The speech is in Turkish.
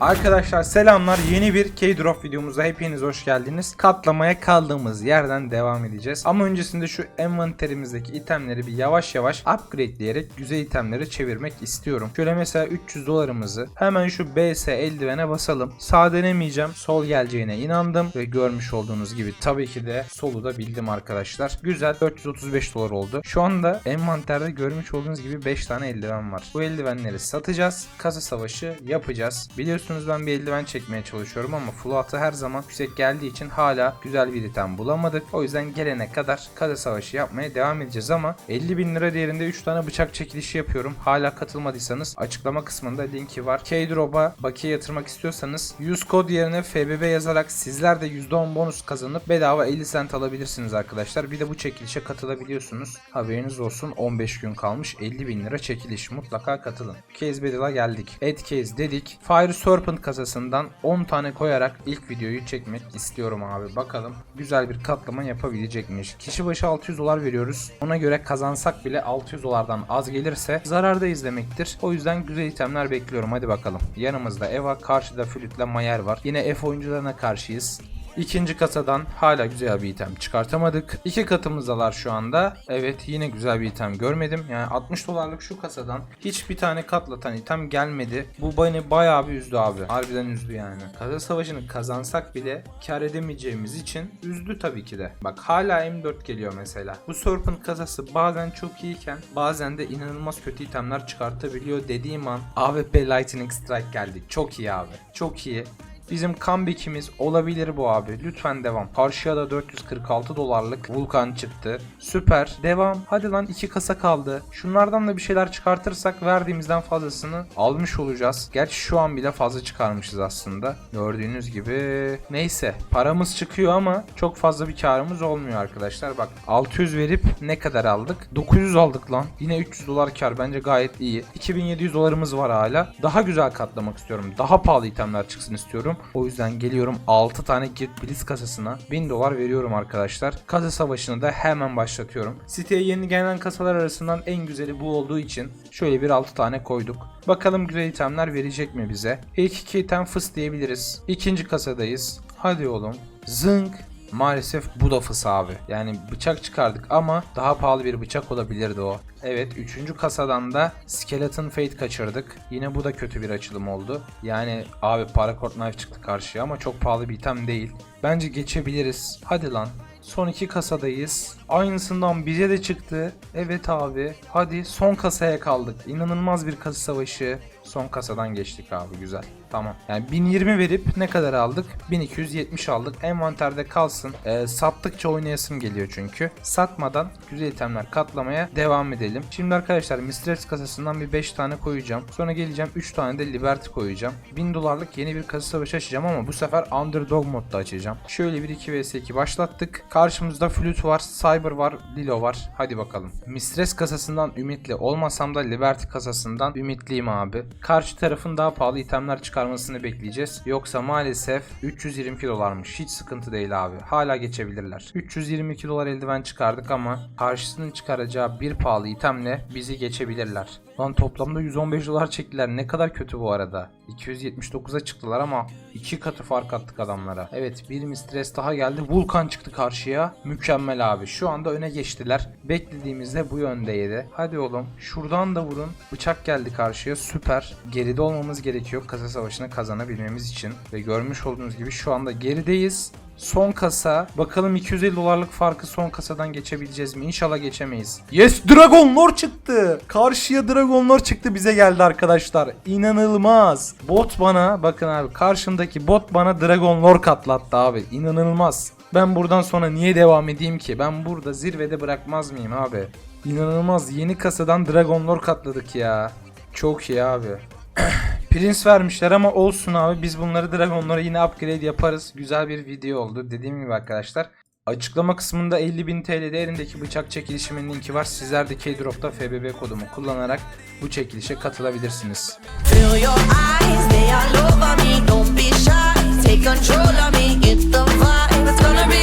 Arkadaşlar selamlar. Yeni bir K-Drop videomuza hepiniz hoş geldiniz. Katlamaya kaldığımız yerden devam edeceğiz. Ama öncesinde şu envanterimizdeki itemleri bir yavaş yavaş upgradeleyerek güzel itemleri çevirmek istiyorum. Şöyle mesela 300 dolarımızı hemen şu BS eldivene basalım. Sağ denemeyeceğim. Sol geleceğine inandım ve görmüş olduğunuz gibi tabii ki de solu da bildim arkadaşlar. Güzel 435 dolar oldu. Şu anda envanterde görmüş olduğunuz gibi 5 tane eldiven var. Bu eldivenleri satacağız. Kasa savaşı yapacağız. Biliyorsunuz ben bir eldiven çekmeye çalışıyorum ama Fluat'ı her zaman yüksek geldiği için hala güzel bir item bulamadık. O yüzden gelene kadar kasa savaşı yapmaya devam edeceğiz ama 50 bin lira değerinde 3 tane bıçak çekilişi yapıyorum. Hala katılmadıysanız açıklama kısmında linki var. K-Drop'a bakiye yatırmak istiyorsanız 100 kod yerine FBB yazarak sizler de %10 bonus kazanıp bedava 50 cent alabilirsiniz arkadaşlar. Bir de bu çekilişe katılabiliyorsunuz. Haberiniz olsun 15 gün kalmış 50 bin lira çekiliş mutlaka katılın. Case Battle'a geldik. Add Case dedik. Fire Serpent kasasından 10 tane koyarak ilk videoyu çekmek istiyorum abi. Bakalım güzel bir katlama yapabilecek miyiz? Kişi başı 600 dolar veriyoruz. Ona göre kazansak bile 600 dolardan az gelirse zarardayız demektir. O yüzden güzel itemler bekliyorum. Hadi bakalım. Yanımızda Eva, karşıda Flütle Mayer var. Yine F oyuncularına karşıyız. İkinci kasadan hala güzel bir item çıkartamadık. İki katımızdalar şu anda. Evet yine güzel bir item görmedim. Yani 60 dolarlık şu kasadan hiçbir tane katlatan item gelmedi. Bu beni bayağı bir üzdü abi. Harbiden üzdü yani. Kasa savaşını kazansak bile kar edemeyeceğimiz için üzdü tabii ki de. Bak hala M4 geliyor mesela. Bu Serpent kasası bazen çok iyiyken bazen de inanılmaz kötü itemler çıkartabiliyor dediğim an AWP Lightning Strike geldi. Çok iyi abi. Çok iyi. Bizim comeback'imiz olabilir bu abi. Lütfen devam. Karşıya da 446 dolarlık Vulkan çıktı. Süper. Devam. Hadi lan iki kasa kaldı. Şunlardan da bir şeyler çıkartırsak verdiğimizden fazlasını almış olacağız. Gerçi şu an bile fazla çıkarmışız aslında. Gördüğünüz gibi. Neyse. Paramız çıkıyor ama çok fazla bir karımız olmuyor arkadaşlar. Bak 600 verip ne kadar aldık? 900 aldık lan. Yine 300 dolar kar. Bence gayet iyi. 2700 dolarımız var hala. Daha güzel katlamak istiyorum. Daha pahalı itemler çıksın istiyorum. O yüzden geliyorum 6 tane Gift Blitz kasasına 1000 dolar veriyorum arkadaşlar. Kasa savaşını da hemen başlatıyorum. Siteye yeni gelen kasalar arasından en güzeli bu olduğu için şöyle bir 6 tane koyduk. Bakalım güzel itemler verecek mi bize? İlk iki item fıs diyebiliriz. İkinci kasadayız. Hadi oğlum. Zınk. Maalesef bu da fıs abi. Yani bıçak çıkardık ama daha pahalı bir bıçak olabilirdi o. Evet 3. kasadan da Skeleton Fate kaçırdık. Yine bu da kötü bir açılım oldu. Yani abi Paracord Knife çıktı karşıya ama çok pahalı bir item değil. Bence geçebiliriz. Hadi lan. Son iki kasadayız. Aynısından bize de çıktı. Evet abi. Hadi son kasaya kaldık. İnanılmaz bir kasa savaşı. Son kasadan geçtik abi güzel. Tamam. Yani 1020 verip ne kadar aldık? 1270 aldık. Envanterde kalsın. Ee, sattıkça oynayasım geliyor çünkü. Satmadan güzel itemler katlamaya devam edelim. Şimdi arkadaşlar Mistress kasasından bir 5 tane koyacağım. Sonra geleceğim 3 tane de Liberty koyacağım. 1000 dolarlık yeni bir kasa savaşı açacağım ama bu sefer Underdog modda açacağım. Şöyle bir 2 vs 2 başlattık. Karşımızda Flute var, Cyber var, Lilo var. Hadi bakalım. Mistress kasasından ümitli olmasam da Liberty kasasından ümitliyim abi. Karşı tarafın daha pahalı itemler çıkarmasını bekleyeceğiz. Yoksa maalesef 322 dolarmış. Hiç sıkıntı değil abi. Hala geçebilirler. 322 dolar eldiven çıkardık ama karşısının çıkaracağı bir pahalı itemle bizi geçebilirler. Lan toplamda 115 dolar çektiler. Ne kadar kötü bu arada. 279'a çıktılar ama iki katı fark attık adamlara. Evet bir mistres daha geldi. Vulkan çıktı karşıya. Mükemmel abi. Şu anda öne geçtiler. Beklediğimizde bu yöndeydi. Hadi oğlum. Şuradan da vurun. Bıçak geldi karşıya. Süper. Geride olmamız gerekiyor kasa savaşını kazanabilmemiz için. Ve görmüş olduğunuz gibi şu anda gerideyiz. Son kasa. Bakalım 250 dolarlık farkı son kasadan geçebileceğiz mi? İnşallah geçemeyiz. Yes Dragon Lord çıktı. Karşıya Dragon Lord çıktı bize geldi arkadaşlar. İnanılmaz. Bot bana bakın abi karşımdaki bot bana Dragon Lord katlattı abi. İnanılmaz. Ben buradan sonra niye devam edeyim ki? Ben burada zirvede bırakmaz mıyım abi? İnanılmaz. Yeni kasadan Dragon Lord katladık ya. Çok iyi abi. Prince vermişler ama olsun abi biz bunları Dragon'lara yine upgrade yaparız. Güzel bir video oldu. Dediğim gibi arkadaşlar. Açıklama kısmında 50.000 TL değerindeki bıçak çekilişimin linki var. Sizler de Keydrop'ta FBB kodumu kullanarak bu çekilişe katılabilirsiniz. Eyes, me, Take control me, the vibe,